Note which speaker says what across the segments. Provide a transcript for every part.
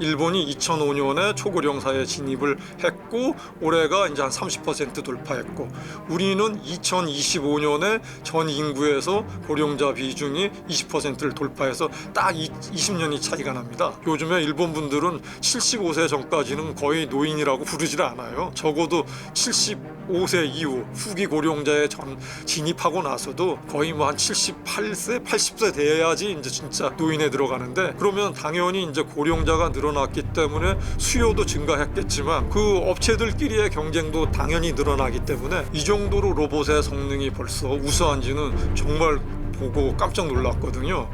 Speaker 1: 일본이 2005년에 초고령 사에 진입을 했고 올해가 이제 한 30% 돌파했고 우리는 2025년에 전 인구에서 고령자 비중이 20%를 돌파해서 딱 20년이 차이가 납니다. 요즘에 일본 분들은 75세 전까지는 거의 노인이라고 부르질 않아요. 적어도 75세 이후 후기 고령자에 전 진입하고 나서도 거의 뭐 한 78세, 80세 돼야지 이제 진짜 노인에 들어가는데 그러면 당연히 이제 고령자가 늘어 났기 때문에 수요도 증가했겠지만 그 업체들끼리의 경쟁도 당연히 늘어나기 때문에 이 정도로 로봇의 성능이 벌써 우수한지는 정말 보고 깜짝 놀랐거든요.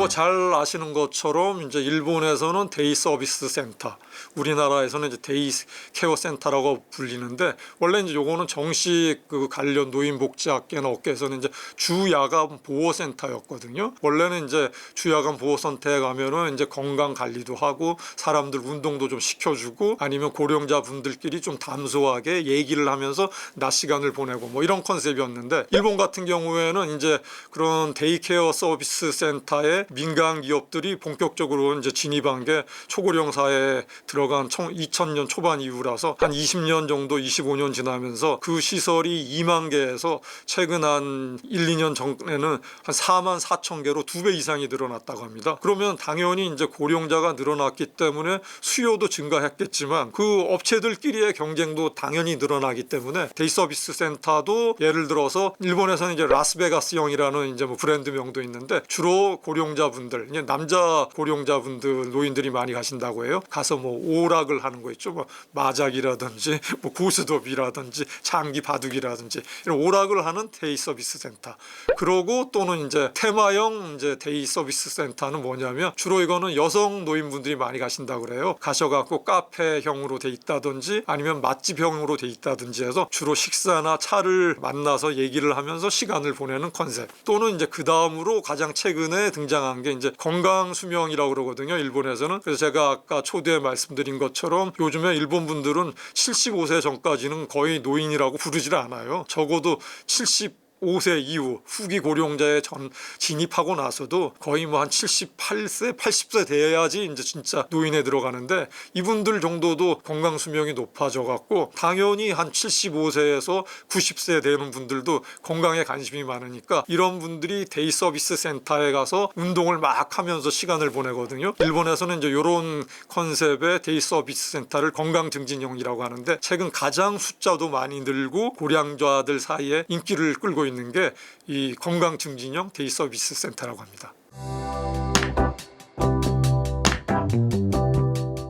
Speaker 1: 뭐잘 아시는 것처럼 이제 일본에서는 데이 서비스 센터, 우리나라에서는 이제 데이 케어 센터라고 불리는데 원래 이제 요거는 정식 그 관련 노인 복지 학계나 업계에서는 이제 주야간 보호 센터였거든요. 원래는 이제 주야간 보호 센터에 가면은 이제 건강 관리도 하고 사람들 운동도 좀 시켜주고 아니면 고령자 분들끼리 좀 담소하게 얘기를 하면서 낮 시간을 보내고 뭐 이런 컨셉이었는데 일본 같은 경우에는 이제 그런 데이케어 서비스 센터에 민간 기업들이 본격적으로 이제 진입한 게 초고령사에 들어간 2000년 초반 이후라서 한 20년 정도 25년 지나면서 그 시설이 2만 개에서 최근 한 1, 2년 전에는 한 4만 4천 개로 두 배 이상이 늘어났다고 합니다. 그러면 당연히 이제 고령자가 늘어났기 때문에 수요도 증가했겠지만 그 업체들끼리의 경쟁도 당연히 늘어나기 때문에 데이 서비스 센터도 예를 들어서 일본에서는 이제 라스베가스형이라는 이제 뭐 브랜드명도 있는데 주로 고령자 분들 이제 남자 고령자분들 노인들이 많이 가신다고 해요. 가서 뭐 오락을 하는 거 있죠. 뭐 마작이라든지 뭐 고스톱이라든지 장기 바둑이라든지 이런 오락을 하는 데이 서비스 센터. 그러고 또는 이제 테마형 이제 데이 서비스 센터는 뭐냐면 주로 이거는 여성 노인분들이 많이 가신다고 그래요. 가셔갖고 카페형으로 돼 있다든지 아니면 맛집형으로 돼 있다든지 해서 주로 식사나 차를 만나서 얘기를 하면서 시간을 보내는 컨셉. 또는 이제 그 다음으로 가장 최근에 등장한 게 이제 건강 수명이라고 그러거든요. 일본에서는. 그래서 제가 아까 초대에 말씀드린 것처럼 요즘에 일본 분들은 75세 전까지는 거의 노인이라고 부르질 않아요. 적어도 70 5세 이후 후기 고령자에 전 진입하고 나서도 거의 뭐 한 78세, 80세 돼야지 이제 진짜 노인에 들어가는데 이분들 정도도 건강 수명이 높아져 갖고 당연히 한 75세에서 90세 되는 분들도 건강에 관심이 많으니까 이런 분들이 데이 서비스 센터에 가서 운동을 막 하면서 시간을 보내거든요. 일본에서는 이제 이런 컨셉의 데이 서비스 센터를 건강 증진형이라고 하는데 최근 가장 숫자도 많이 늘고 고령자들 사이에 인기를 끌고 있는 게 이 건강 증진형 데이 서비스 센터라고 합니다.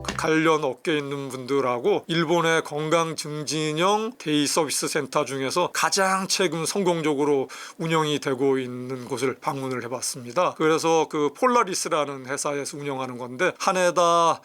Speaker 1: 그 관련 업계에 있는 분들하고 일본의 건강 증진형 데이 서비스 센터 중에서 가장 최근 성공적으로 운영이 되고 있는 곳을 방문을 해봤습니다. 그래서 그 폴라리스라는 회사에서 운영하는 건데 하네다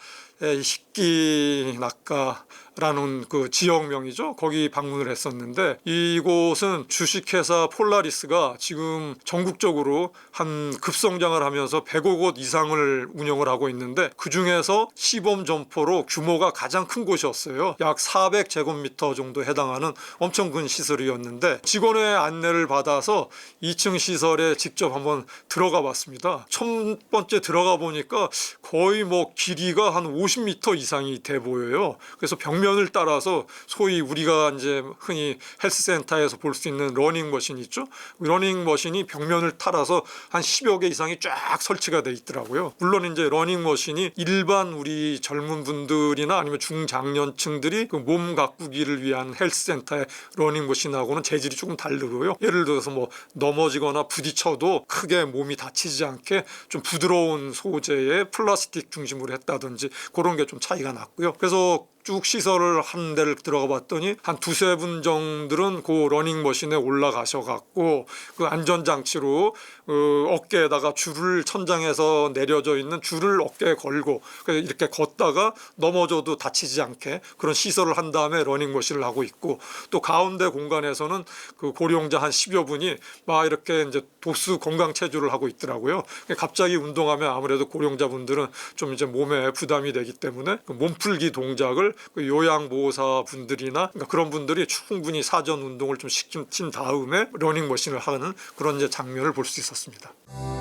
Speaker 1: 식기 낙가 라는 그 지역명이죠. 거기 방문을 했었는데 이곳은 주식회사 폴라리스가 지금 전국적으로 한 급성장을 하면서 100억 원 이상을 운영을 하고 있는데 그 중에서 시범 점포로 규모가 가장 큰 곳이었어요. 약 400제곱미터 정도 해당하는 엄청 큰 시설이었는데 직원의 안내를 받아서 2층 시설에 직접 한번 들어가 봤습니다. 첫 번째 들어가 보니까 거의 뭐 길이가 한 50m 이상이 돼 보여요. 그래서 벽면 을 따라서 소위 우리가 이제 흔히 헬스센터에서 볼 수 있는 러닝 머신 있죠. 러닝 머신이 벽면을 따라서 한 10여 개 이상이 쫙 설치가 돼 있더라고요. 물론 이제 러닝 머신이 일반 우리 젊은 분들이나 아니면 중장년층들이 그 몸 가꾸기를 위한 헬스센터의 러닝 머신하고는 재질이 조금 다르고요. 예를 들어서 뭐 넘어지거나 부딪혀도 크게 몸이 다치지 않게 좀 부드러운 소재의 플라스틱 중심으로 했다든지 그런 게 좀 차이가 났고요. 그래서 쭉 시설을 한 데를 들어가 봤더니 한 두세 분 정도는 그 러닝머신에 올라가셔 갖고 그 안전장치로 어, 어깨에다가 줄을 천장에서 내려져 있는 줄을 어깨에 걸고 이렇게 걷다가 넘어져도 다치지 않게 그런 시설을 한 다음에 러닝머신을 하고 있고 또 가운데 공간에서는 그 고령자 한 10여 분이 막 이렇게 이제 도수 건강 체조를 하고 있더라고요. 갑자기 운동하면 아무래도 고령자분들은 좀 이제 몸에 부담이 되기 때문에 그 몸풀기 동작을 그 요양보호사 분들이나 그러니까 그런 분들이 충분히 사전 운동을 좀 시킨 다음에 러닝머신을 하는 그런 이제 장면을 볼 수 있었습니다. 마쳤습니다.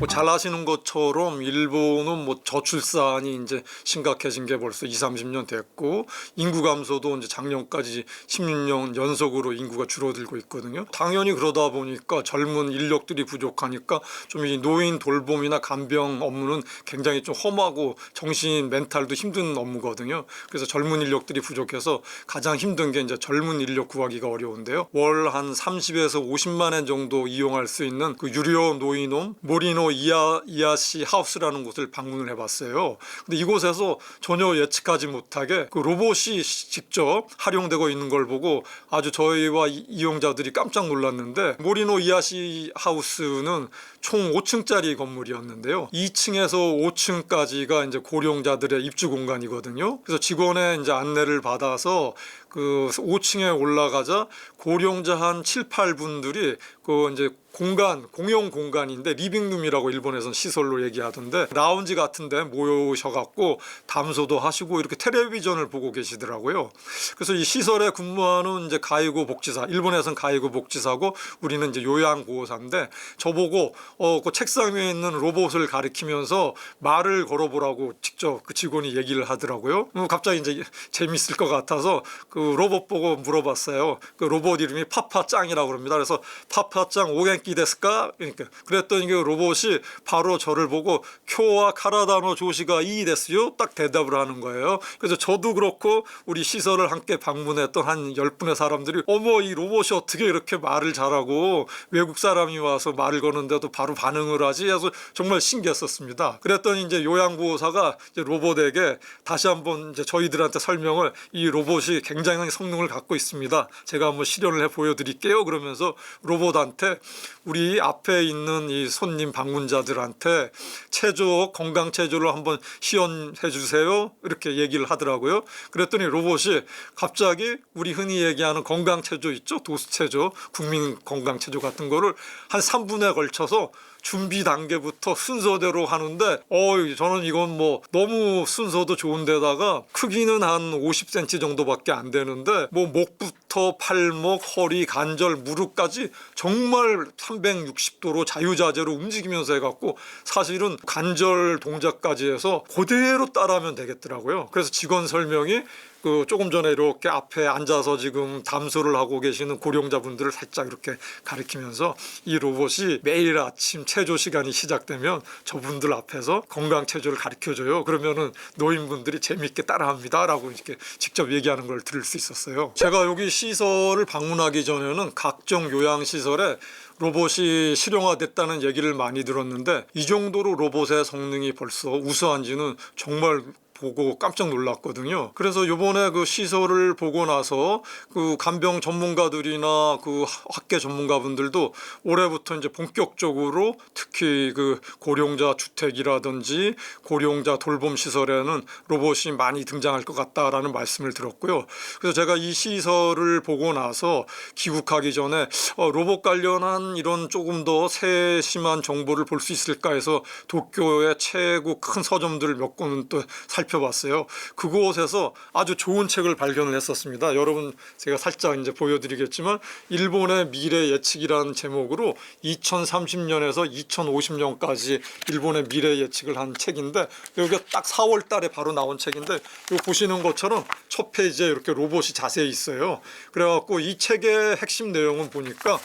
Speaker 1: 뭐잘 아시는 것처럼 일본은 뭐 저출산이 이제 심각해진 게 벌써 2, 30년 됐고 인구 감소도 이제 작년까지 16년 연속으로 인구가 줄어들고 있거든요. 당연히 그러다 보니까 젊은 인력들이 부족하니까 좀 이 노인 돌봄이나 간병 업무는 굉장히 좀 험하고 정신 멘탈도 힘든 업무거든요. 그래서 젊은 인력들이 부족해서 가장 힘든 게 이제 젊은 인력 구하기가 어려운데요. 월 한 30에서 50만 엔 정도 이용할 수 있는 그 유료 노인홈 모리노 이아 이아시 하우스라는 곳을 방문을 해봤어요. 근데 이곳에서 전혀 예측하지 못하게 그 로봇이 직접 활용되고 있는 걸 보고 아주 저희와 이- 이용자들이 깜짝 놀랐는데 모리노 이아시 하우스는 총 5층짜리 건물이었는데요. 2층에서 5층까지가 이제 고령자들의 입주 공간이거든요. 그래서 직원의 이제 안내를 받아서 그 5층에 올라가자 고령자 한 7, 8분들이 그 이제 공간 공용 공간인데 리빙룸이라고 일본에서는 시설로 얘기하던데 라운지 같은데 모여셔갖고 담소도 하시고 이렇게 텔레비전을 보고 계시더라고요. 그래서 이 시설에 근무하는 이제 가이고 복지사 일본에서는 가이고 복지사고 우리는 이제 요양 보호사인데 저보고 어 그 책상 위에 있는 로봇을 가리키면서 말을 걸어보라고 직접 그 직원이 얘기를 하더라고요. 음, 갑자기 이제 재밌을 것 같아서 그 로봇 보고 물어봤어요. 그 로봇 이름이 파파짱이라고 그럽니다. 그래서 파파짱 오겐키 데스까? 그러니까 그랬더니 그 로봇이 바로 저를 보고 쿄와 카라다노 조시가 이 데스요? 딱 대답을 하는 거예요. 그래서 저도 그렇고 우리 시설을 함께 방문했던 한 열분의 사람들이 어머 이 로봇이 어떻게 이렇게 말을 잘하고 외국 사람이 와서 말을 거는데도 바로 반응을 하지 해서 정말 신기했었습니다. 그랬더니 이제 요양보호사가 이제 로봇에게 다시 한번 이제 저희들한테 설명을 이 로봇이 굉장히 성능을 갖고 있습니다. 제가 한번 실현을 해 보여드릴게요. 그러면서 로봇한테 우리 앞에 있는 이 손님 방문자들한테 체조 건강 체조를 한번 시연해 주세요. 이렇게 얘기를 하더라고요. 그랬더니 로봇이 갑자기 우리 흔히 얘기하는 건강 체조 있죠? 도수 체조, 국민 건강 체조 같은 거를 한 3분에 걸쳐서 준비 단계부터 순서대로 하는데 어 저는 이건 뭐 너무 순서도 좋은데다가 크기는 한 50cm 정도밖에 안 되는데 뭐 목부터 팔목, 허리, 관절, 무릎까지 정말 360도로 자유자재로 움직이면서 해갖고 사실은 관절 동작까지 해서 그대로 따라하면 되겠더라고요. 그래서 직원 설명이 그 조금 전에 이렇게 앞에 앉아서 지금 담소를 하고 계시는 고령자분들을 살짝 이렇게 가리키면서 이 로봇이 매일 아침 체조 시간이 시작되면 저분들 앞에서 건강 체조를 가르쳐 줘요. 그러면은 노인분들이 재밌게 따라합니다라고 이렇게 직접 얘기하는 걸 들을 수 있었어요. 제가 여기 시설을 방문하기 전에는 각종 요양 시설에 로봇이 실용화됐다는 얘기를 많이 들었는데 이 정도로 로봇의 성능이 벌써 우수한지는 정말 보고 깜짝 놀랐거든요. 그래서 요번에 그 시설을 보고 나서 그 간병 전문가들이나 그 학계 전문가분들도 올해부터 이제 본격적으로 특히 그 고령자 주택이라든지 고령자 돌봄 시설에는 로봇이 많이 등장할 것 같다라는 말씀을 들었고요. 그래서 제가 이 시설을 보고 나서 귀국하기 전에 어, 로봇 관련한 이런 조금 더 세심한 정보를 볼 수 있을까 해서 도쿄의 최고 큰 서점들 몇 권은 또 살펴 봤어요. 그곳에서 아주 좋은 책을 발견을 했었습니다. 여러분 제가 살짝 이제 보여드리겠지만 일본의 미래 예측이라는 제목으로 2030년에서 2050년까지 일본의 미래 예측을 한 책인데 여기가 딱 4월 달에 바로 나온 책인데 이 보시는 것처럼 첫 페이지에 이렇게 로봇이 자세히 있어요. 그래갖고 이 책의 핵심 내용은 보니까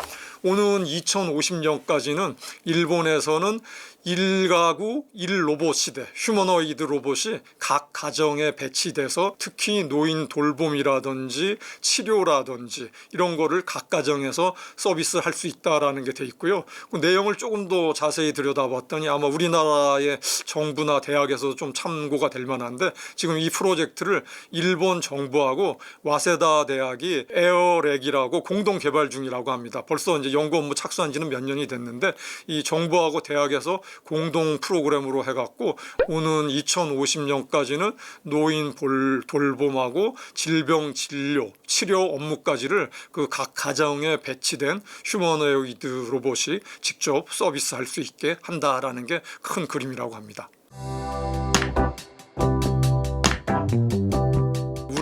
Speaker 1: 오는 2050년까지는 일본에서는 일가구 일로봇 시대 휴머노이드 로봇이 각 가정에 배치돼서 특히 노인 돌봄이라든지 치료라든지 이런 거를 각 가정에서 서비스할 수 있다라는 게 돼 있고요. 그 내용을 조금 더 자세히 들여다봤더니 아마 우리나라의 정부나 대학에서 좀 참고가 될 만한데 지금 이 프로젝트를 일본 정부하고 와세다 대학이 에어렉이라고 공동 개발 중이라고 합니다. 벌써 이제 연구 업무 착수한 지는 몇 년이 됐는데 이 정부하고 대학에서 공동 프로그램으로 해갖고 오는 2050년까지는 노인 볼, 돌봄하고 질병 진료, 치료 업무까지를 그 각 가정에 배치된 휴머노이드 로봇이 직접 서비스할 수 있게 한다라는 게 큰 그림이라고 합니다.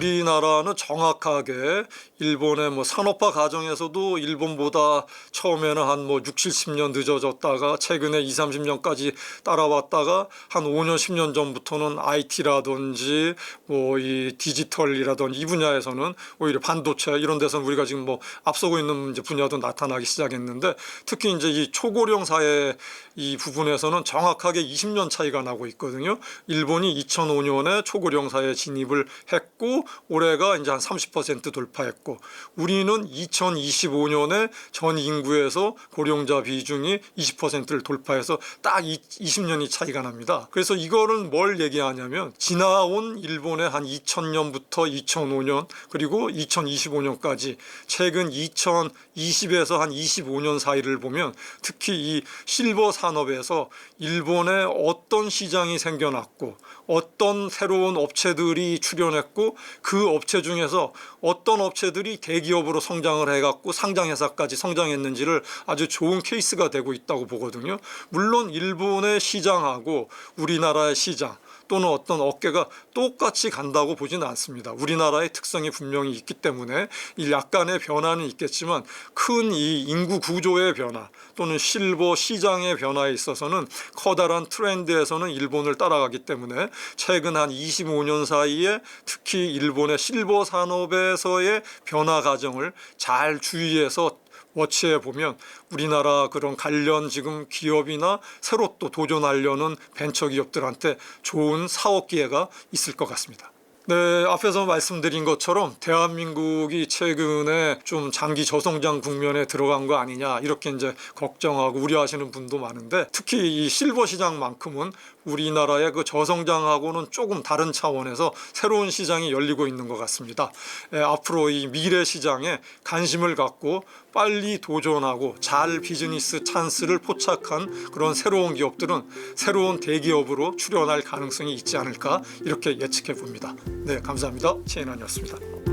Speaker 1: 우리나라는 정확하게 일본의 뭐 산업화 과정에서도 일본보다 처음에는 한 뭐 6, 70년 늦어졌다가 최근에 2, 30년까지 따라왔다가 한 5년, 10년 전부터는 IT라든지 뭐 이 디지털이라든지 이 분야에서는 오히려 반도체 이런 데서는 우리가 지금 뭐 앞서고 있는 이제 분야도 나타나기 시작했는데 특히 이제 이 초고령 사회 이 부분에서는 정확하게 20년 차이가 나고 있거든요. 일본이 2005년에 초고령 사회 진입을 했고 올해가 이제 한 30% 돌파했고 우리는 2025년에 전 인구에서 고령자 비중이 20%를 돌파해서 딱 20년이 차이가 납니다. 그래서 이거는 뭘 얘기하냐면 지나온 일본의 한 2000년부터 2005년 그리고 2025년까지 최근 2020에서 한 25년 사이를 보면 특히 이 실버 산업에서 일본에 어떤 시장이 생겨났고 어떤 새로운 업체들이 출현했고 그 업체 중에서 어떤 업체들이 대기업으로 성장을 해갖고 상장회사까지 성장했는지를 아주 좋은 케이스가 되고 있다고 보거든요. 물론 일본의 시장하고 우리나라의 시장 또는 어떤 어깨가 똑같이 간다고 보지는 않습니다. 우리나라의 특성이 분명히 있기 때문에 이 약간의 변화는 있겠지만 큰 이 인구 구조의 변화 또는 실버 시장의 변화에 있어서는 커다란 트렌드에서는 일본을 따라가기 때문에 최근 한 25년 사이에 특히 일본의 실버 산업에서의 변화 과정을 잘 주의해서 워치해 보면 우리나라 그런 관련 지금 기업이나 새로 또 도전하려는 벤처 기업들한테 좋은 사업 기회가 있을 것 같습니다. 네, 앞에서 말씀드린 것처럼 대한민국이 최근에 좀 장기 저성장 국면에 들어간 거 아니냐 이렇게 이제 걱정하고 우려하시는 분도 많은데 특히 이 실버 시장만큼은 우리나라의 그 저성장하고는 조금 다른 차원에서 새로운 시장이 열리고 있는 것 같습니다. 예, 앞으로 이 미래 시장에 관심을 갖고 빨리 도전하고 잘 비즈니스 찬스를 포착한 그런 새로운 기업들은 새로운 대기업으로 출연할 가능성이 있지 않을까 이렇게 예측해 봅니다. 네, 감사합니다. 최인환이었습니다.